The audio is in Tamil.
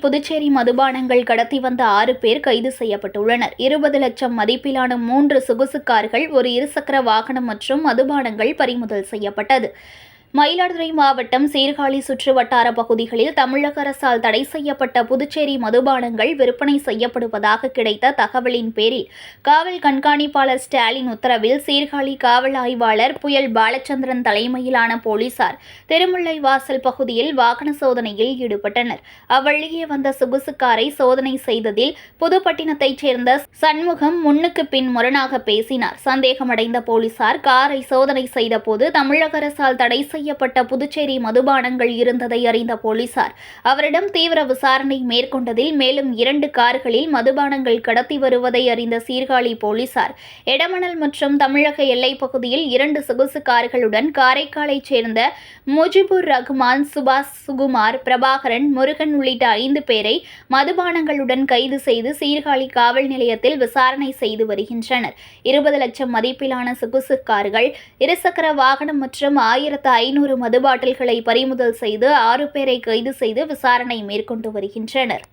புதுச்சேரி மதுபானங்கள் கடத்தி வந்த ஆறு பேர் கைது செய்யப்பட்டுள்ளனர். இருபது லட்சம் மதிப்பிலான மூன்று சொகுசு கார்கள் ஒரு இருசக்கர வாகனம் மற்றும் மதுபானங்கள் பறிமுதல் செய்யப்பட்டது. மயிலாடுதுறை மாவட்டம் சீர்காழி சுற்று வட்டார பகுதிகளில் தமிழக அரசால் தடை செய்யப்பட்ட புதுச்சேரி மதுபானங்கள் விற்பனை செய்யப்படுவதாக கிடைத்த தகவலின் பேரில் காவல் கண்காணிப்பாளர் ஸ்டாலின் உத்தரவில் சீர்காழி காவல் ஆய்வாளர் புயல் பாலச்சந்திரன் தலைமையிலான போலீசார் திருமுல்லை வாசல் பகுதியில் வாகன சோதனையில் ஈடுபட்டனர். அவ்வழியே வந்த சொகுசு காரை சோதனை செய்ததில் புதுப்பட்டினத்தைச் சேர்ந்த சண்முகம் முன்னுக்கு பின் முரணாக பேசினார். சந்தேகமடைந்த போலீசார் காரை சோதனை செய்தபோது தமிழக அரசால் தடை செய்யப்பட்ட புதுச்சேரி மதுபானங்கள் இருந்ததை அறிந்த போலீசார் அவரிடம் தீவிர விசாரணை மேற்கொண்டதில் மேலும் இரண்டு கார்களில் மதுபானங்கள் கடத்தி வருவதை அறிந்த சீர்காழி போலீசார் எடமணல் மற்றும் தமிழக எல்லைப் பகுதியில் இரண்டு சொகுசு கார்களுடன் காரைக்காலைச் சேர்ந்த முஜிபுர் ரஹ்மான் சுபாஷ் சுகுமார் பிரபாகரன் முருகன் உள்ளிட்ட ஐந்து பேரை மதுபானங்களுடன் கைது செய்து சீர்காழி காவல் நிலையத்தில் விசாரணை செய்து வருகின்றனர். இருபது லட்சம் மதிப்பிலான சொகுசு கார்கள் இருசக்கர வாகனம் மற்றும் ஆயிரத்து ஐநூறு மது பாட்டில்களை பறிமுதல் செய்து ஆறு பேரை கைது செய்து விசாரணை மேற்கொண்டு வருகின்றனர்.